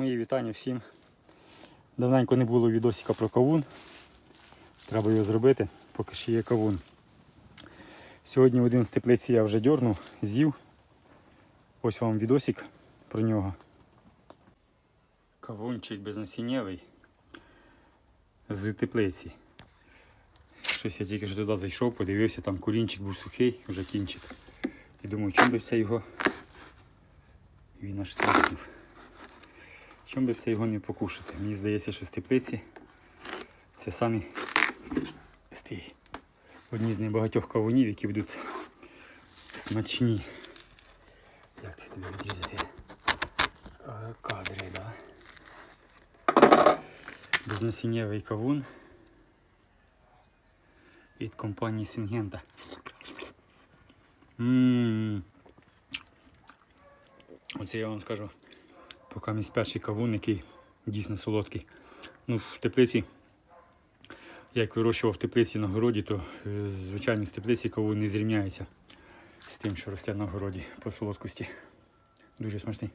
Мої вітання всім. Давненько не було відосика про кавун. Треба його зробити, поки ще є кавун. Сьогодні один з теплиці я вже дьорнув, з'їв. Ось вам відосик про нього. Кавунчик безнасіннєвий з теплиці. Щось я тільки що туди зайшов, подивився, там курінчик був сухий, вже кінчик. І думаю, чим би це його. Він аж тріснув. Чим би це його не покушати? Мені здається, що з теплиці це самі стій. Одні з небагатьох кавунів, які будуть смачні. Як це тобі відрізати? Кадри. Да? Безнасіннєвий кавун від компанії Сингента. Ммм. Оце я вам скажу. Поки мій перший кавун, який дійсно солодкий. Ну, в теплиці, як вирощував в теплиці на городі, то е, звичайно з теплиці кавун не зрівняється з тим, що росте на городі по солодкості. Дуже смачний.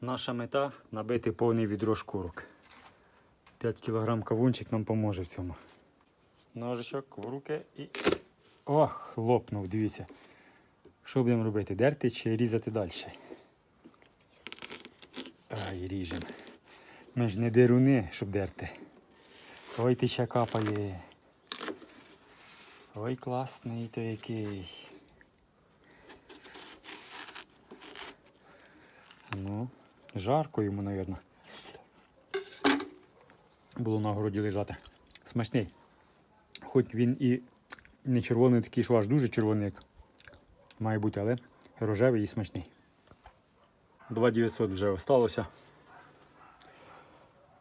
Наша мета набити повний відро шкурок. 5 кг кавунчик нам поможе в цьому. Ножичок в руки і. Ох, лопнув, дивіться. Що будемо робити? Дерти чи різати далі? Ай, ріжемо. Ми ж не деруни, щоб дерти. Ой, ти ще капає. Ой, класний то який. Ну, жарко йому, мабуть. Було на городі лежати. Смачний. Хоч він і не червоний такий, що аж дуже червоний, як має бути, але рожевий і смачний. 2900 вже осталося.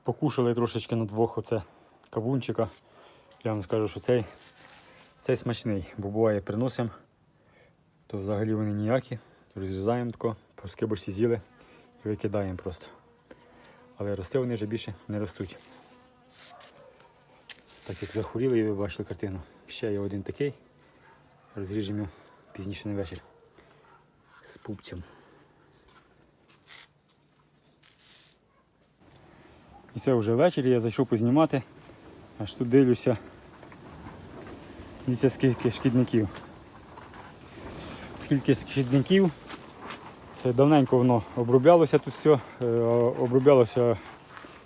Покушали трошечки на двох оце кавунчика. Я вам скажу, що цей, цей смачний, бо буває приносимо, то взагалі вони ніякі. Розрізаємо тако, по скибочці з'їли і викидаємо просто. Але рости вони вже більше не ростуть. Так як захворіли, і ви бачили картину. Ще є один такий. Розріжемо пізніше на вечір з пупцем. І це вже ввечері, я зайшов познімати, аж тут дивлюся. Дивіться, скільки шкідників. Скільки шкідників. Це давненько воно оброблялося тут все, е, оброблялося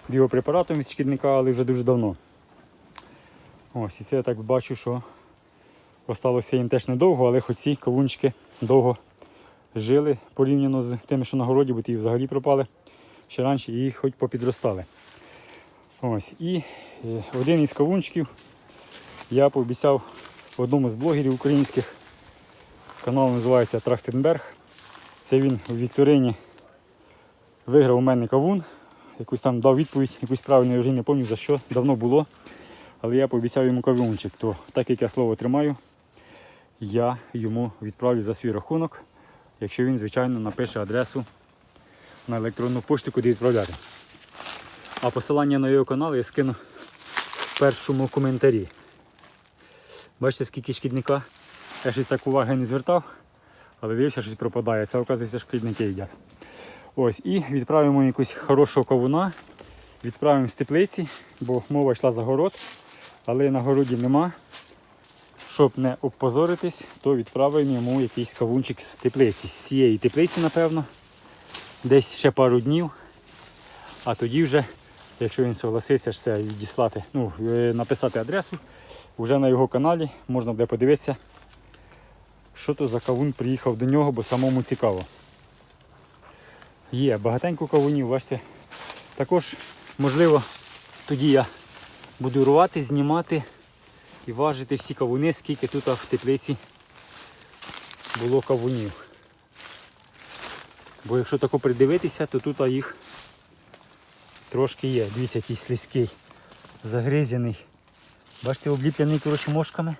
біопрепаратом від шкідника, але вже дуже давно. Ось, і це я так бачу, що осталося їм теж недовго, але хоч ці кавунчики довго жили порівняно з тими, що на городі, бо ті взагалі пропали ще раніше і хоч попідростали. Ось, І е, один із кавунчиків я пообіцяв одному з блогерів українських. Канал називається Трахтенберг. Це він у Вікторині виграв у мене кавун, якусь там дав відповідь, якусь правильну я вже не пам'ятаю за що, давно було. Але я пообіцяв йому кавунчик, то так як я слово тримаю, я йому відправлю за свій рахунок, якщо він, звичайно, напише адресу на електронну пошту, куди відправляти. А посилання на його канал я скину в першому коментарі. Бачите, скільки шкідника? Я щось так уваги не звертав, але дивився, щось пропадає. Це, оказується, шкідники їдять. Ось, і відправимо якусь хорошого кавуна. Відправимо з теплиці, бо мова йшла за город, але на городі нема. Щоб не опозоритись, то відправимо йому якийсь кавунчик з теплиці. З цієї теплиці, напевно, десь ще пару днів. А тоді вже, якщо він согласиться ж це відіслати, ну, е, написати адресу, вже на його каналі можна буде подивитися, що то за кавун приїхав до нього, бо самому цікаво. Є багатенько кавунів, бачите. Також, можливо, тоді я буду рвати, знімати і важити всі кавуни, скільки тут в теплиці було кавунів. Бо якщо тако придивитися, то тут їх трошки є. Дивіться, який слизький, загризений. Бачите, обліплений коротше, мошками.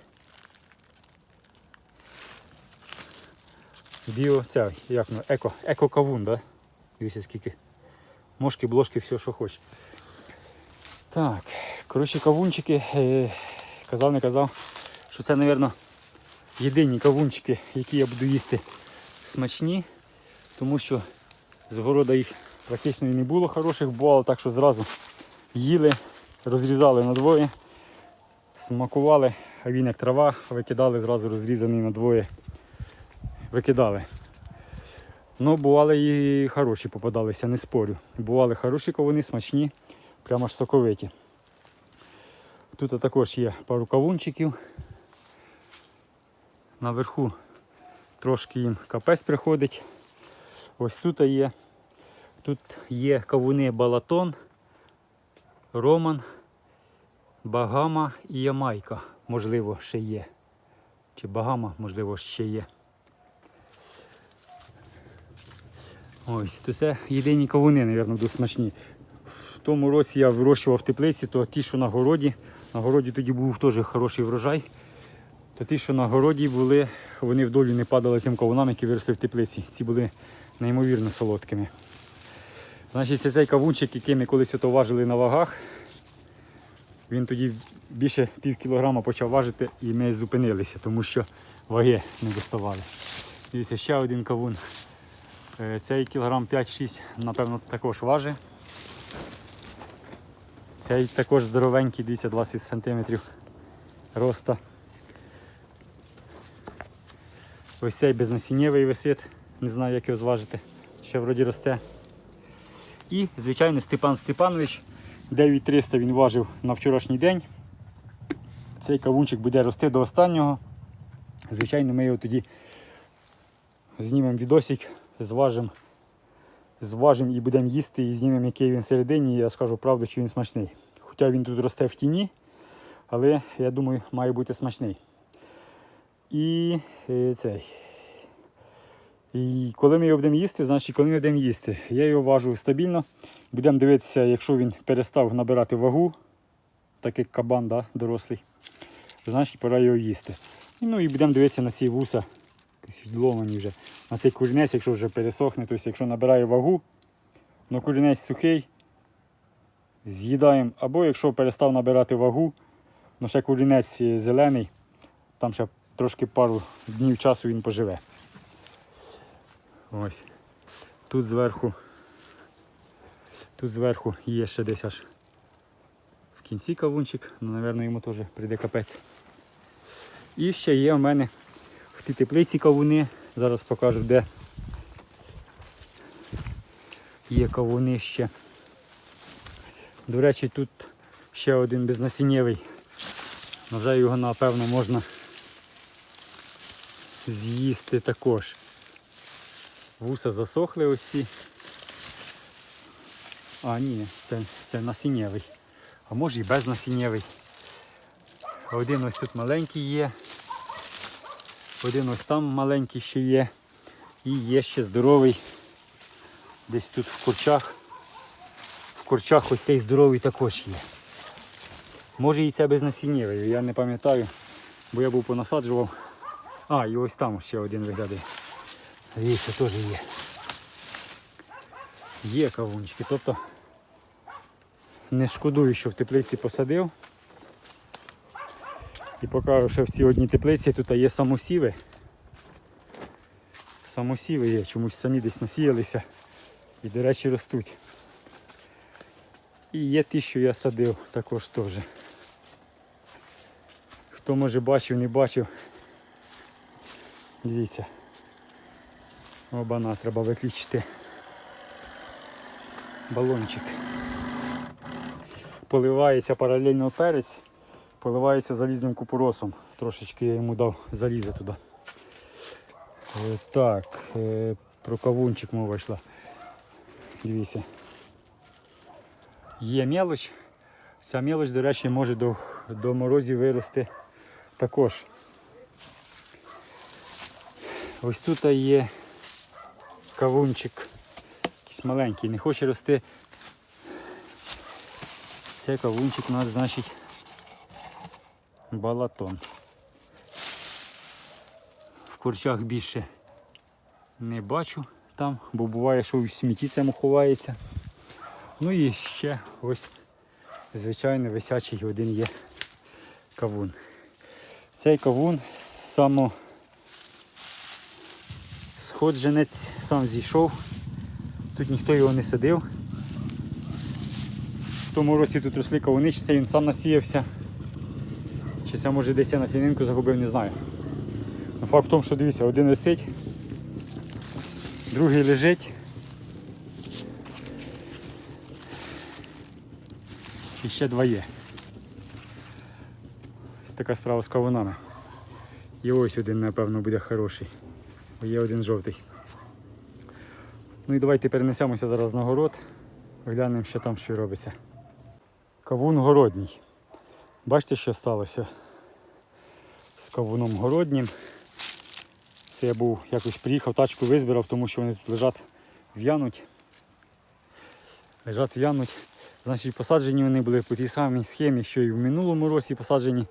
Біо, ця, як воно, еко, еко-кавун, да? Дивіться скільки. Мошки, блошки, все, що хочеш. Так, коротше, кавунчики, е, казав, не казав, що це, мабуть, єдині кавунчики, які я буду їсти смачні, тому що З города їх практично і не було хороших, бувало так, що зразу їли, розрізали надвоє, смакували, а він як трава, викидали, зразу розрізаний надвоє, викидали. Ну, бували і хороші попадалися, не спорю. Бували хороші ковуни, смачні, прямо ж соковиті. Тут також є пару кавунчиків. Наверху трошки їм капець приходить. Ось тут є. Тут є кавуни Балатон, Роман, Багама і Ямайка. Можливо, ще є. Чи Багама, можливо, ще є. Ось, то це єдині кавуни, мабуть, будуть смачні. В тому році я вирощував в теплиці, то ті, що на городі, на городі тоді був теж хороший врожай. То ті, що на городі були, вони в долю не падали тим кавунам, які виросли в теплиці. Ці були неймовірно солодкими. Значить, цей кавунчик, який ми колись ото важили на вагах, він тоді більше пів кілограма почав важити і ми зупинилися, тому що ваги не доставали. Дивіться, ще один кавун. Е, Цей кілограм 5-6, напевно, також важить. Цей також здоровенький, дивіться, 20 см роста. Ось цей безнасіннєвий висить, не знаю, як його зважити, ще вроді росте. І, звичайно, Степан Степанович, 9300 він важив на вчорашній день. Цей кавунчик буде рости до останнього. Звичайно, ми його тоді знімемо відосик, зважимо, зважимо і будемо їсти, і знімемо, який він всередині, і я скажу правду, чи він смачний. Хоча він тут росте в тіні, але я думаю, має бути смачний. І е, цей. І коли ми його будемо їсти, значить коли ми будемо їсти, я його важу стабільно. Будемо дивитися, якщо він перестав набирати вагу, так як кабан да, дорослий, значить пора його їсти. Ну і будемо дивитися на ці вуса, відломані вже. На цей курінець, якщо вже пересохне, тобто якщо набирає вагу, але курінець сухий, з'їдаємо. Або якщо перестав набирати вагу, але ще курінець зелений, там ще трошки пару днів часу він поживе. Ось. Тут зверху. Тут зверху є ще десь аж в кінці кавунчик, ну, напевно, йому теж прийде капець. І ще є у мене в тій теплиці кавуни. Зараз покажу, де є кавуни ще. До речі, тут ще один безнасіннєвий. Вже його напевно можна з'їсти також. Вуса засохли усі. А, ні, це, це насіннєвий. А може і безнасіннєвий. Один ось тут маленький є. Один ось там маленький ще є. І є ще здоровий. Десь тут в курчах. В курчах ось цей здоровий також є. Може і це безнасіннєвий, я не пам'ятаю, бо я був понасаджував. А, і ось там ще один виглядає. Дивіться, теж є. Є кавунчики. Тобто не шкодую, що в теплиці посадив. І покажу, що в цій одній теплиці тут є самосіви. Самосіви є, чомусь самі десь насіялися і, до речі, ростуть. І є ті, що я садив також теж. Хто може бачив, не бачив. Дивіться. Обана, треба виключити балончик. Поливається паралельно перець, поливається залізним купоросом. Трошечки я йому дав заліза туди. Е, Так, е, про кавунчик мова йшла. Дивіться. Є мелоч. Ця мелоч, до речі, може до, до морозів вирости також. Ось тут є кавунчик. Якийсь маленький, не хоче рости. Це кавунчик у нас, значить, балатон. В курчах більше не бачу там, бо буває, що в смітті цьому ховається. Ну і ще ось звичайно висячий один є кавун. Цей кавун само сходженець сам зійшов. Тут ніхто його не садив. В тому році тут росли кавуни, це він сам насіявся. Це може десь я на сінинку загубив, не знаю. Но факт в тому, що дивіться, один висить, другий лежить. І ще два є. Така справа з кавунами. І ось один, напевно, буде хороший. Бо Є один жовтий. Ну і давайте перенесемося зараз на город. Глянемо, що там що робиться. Кавун городній. Бачите, що сталося з кавуном городнім. Це я був якось приїхав, тачку визбирав, тому що вони тут лежать в'януть. Лежать в'януть. Значить, посаджені вони були по тій самій схемі, що і в минулому році посаджені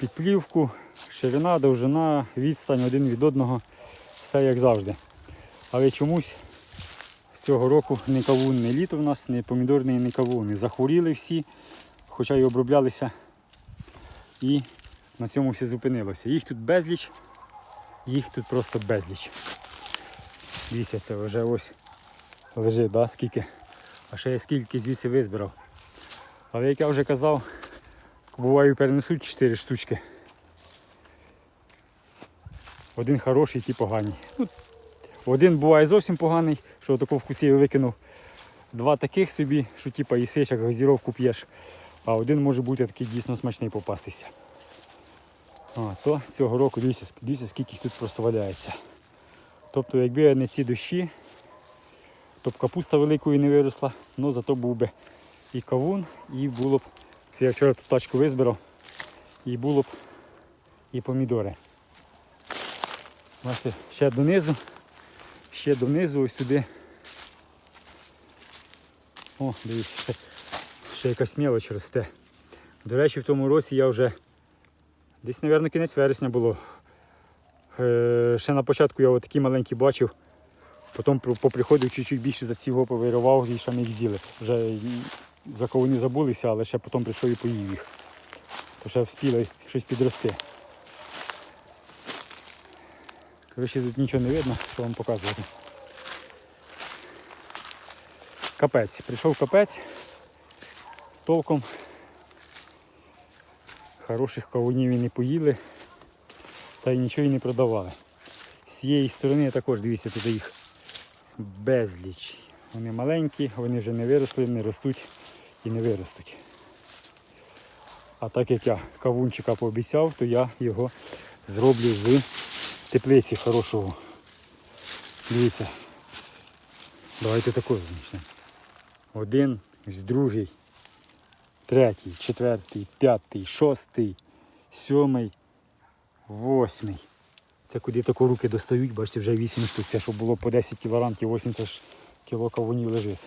під плівку, ширина, довжина, відстань один від одного, все як завжди. Але чомусь цього року не кавун, не літо в нас, не помідорний, не кавун. Захворіли всі, хоча й оброблялися. І на цьому все зупинилося. Їх тут безліч, їх тут просто безліч. Дивіться, це вже ось лежить, да, скільки. А ще я скільки звідси визбирав. Але як я вже казав, буває перенесуть 4 штучки. Один хороший, ті погані. Ну, один буває зовсім поганий, що таку вкусів викинув. Два таких собі, що типа їсиш, як газіровку п'єш. А один може бути такий дійсно смачний попастися. А, то цього року дивіться, дивіться, скільки їх тут просто валяється. Тобто, якби не ці дощі, то б капуста великою не виросла, але зато був би і кавун, і було б. Це я вчора ту тачку визбирав, і було б і помідори. Бачите, ще донизу, ще донизу, ось сюди. О, дивіться, ще якась мелоч росте. До речі, в тому році я вже десь, мабуть, кінець вересня було. Е, ще на початку я такі маленькі бачив. Потім по- поприходив чуть-чуть більше за ці гопи вирував і ще ми їх з'їли. Вже за кого не забулися, але ще потім прийшов і поїв їх. То ще встигли щось підрости. Коротше, тут нічого не видно, що вам показувати. Капець. Прийшов капець. Толком. Хороших кавунів і не поїли. Та й нічого і не продавали. З цієї сторони також дивіться, туди їх безліч. Вони маленькі, вони вже не виросли, не ростуть і не виростуть. А так як я кавунчика пообіцяв, то я його зроблю з теплиці хорошого. Дивіться. Давайте такою почнемо. Один, другий, третій, четвертий, п'ятий, шостий, сьомий, восьмий. Це куди тако руки достають, бачите, вже 8 штук. Це щоб було по 10 кг, 80 ж кіло кавунів лежить.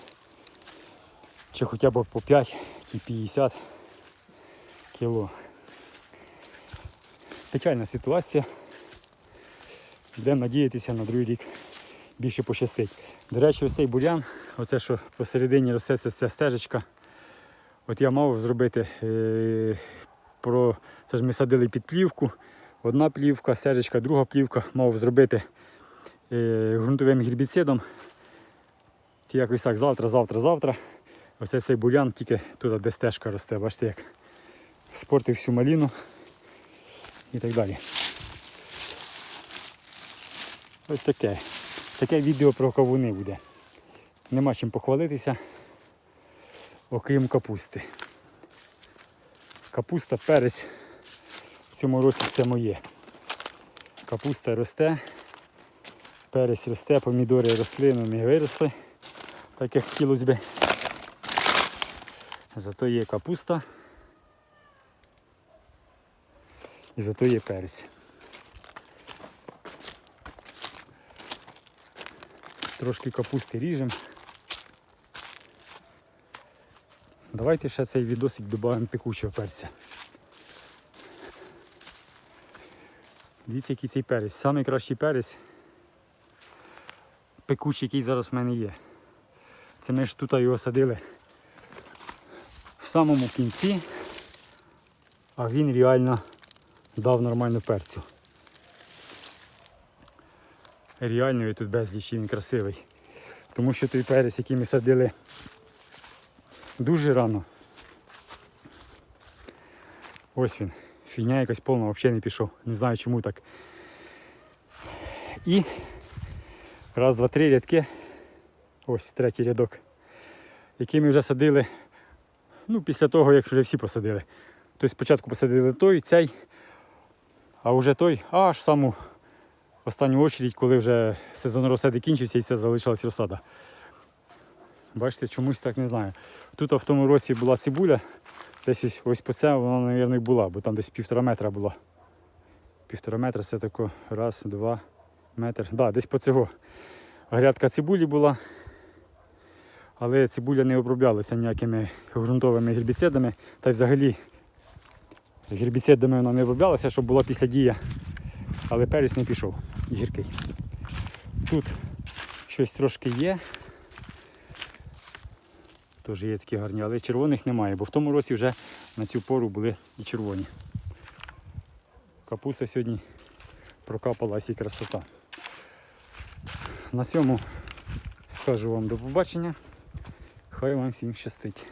Чи хоча б по 5 ті 50 кіло. Печальна ситуація. Будемо надіятися на другий рік більше пощастить. До речі, ось цей бурян, оце що посередині росте це ця стежечка. От я мав зробити е, про це ж ми садили під плівку. Одна плівка, стежечка, друга плівка мав зробити е, ґрунтовим гербіцидом. Якось так завтра, завтра, завтра. Оце цей бурян, тільки тут, де стежка росте, бачите, як спортив всю маліну і так далі. Ось таке. Таке відео про кавуни буде. Нема чим похвалитися, окрім капусти. Капуста, перець в цьому році це моє. Капуста росте, перець росте, помідори росли, але не виросли, так як хотілося би. Зато є капуста і зато є перець. Трошки капусти ріжемо. Давайте ще цей відосик додамо пекучого перця. Дивіться, який цей перець. Самий кращий перець. Пекучий, який зараз в мене є. Це ми ж тут його садили в самому кінці, а він реально дав нормальну перцю. Реально він тут безліч, він красивий. Тому що той перець, який ми садили дуже рано. Ось він. Фігня якась повна, взагалі не пішов. Не знаю чому так. І раз, два, три рядки. Ось третій рядок. Який ми вже садили. Ну, після того, як вже всі посадили. Тобто спочатку посадили той, цей, а вже той аж саму останню очередь, коли вже сезон розсади кінчився і це залишилась розсада. Бачите, чомусь так не знаю. Тут в тому році була цибуля, десь ось, ось по це вона, мабуть, була, бо там десь півтора метра було. Півтора метра це тако раз, два, метр. Да, десь по цього. Грядка цибулі була. Але цибуля не оброблялася ніякими ґрунтовими гербіцидами. Та й взагалі гербіцидами вона не оброблялася, щоб була після дія. Але перець не пішов гіркий. Тут щось трошки є. Теж є такі гарні, але червоних немає, бо в тому році вже на цю пору були і червоні. Капуста сьогодні прокапалась і красота. На цьому скажу вам до побачення. Хай вам всім щастить.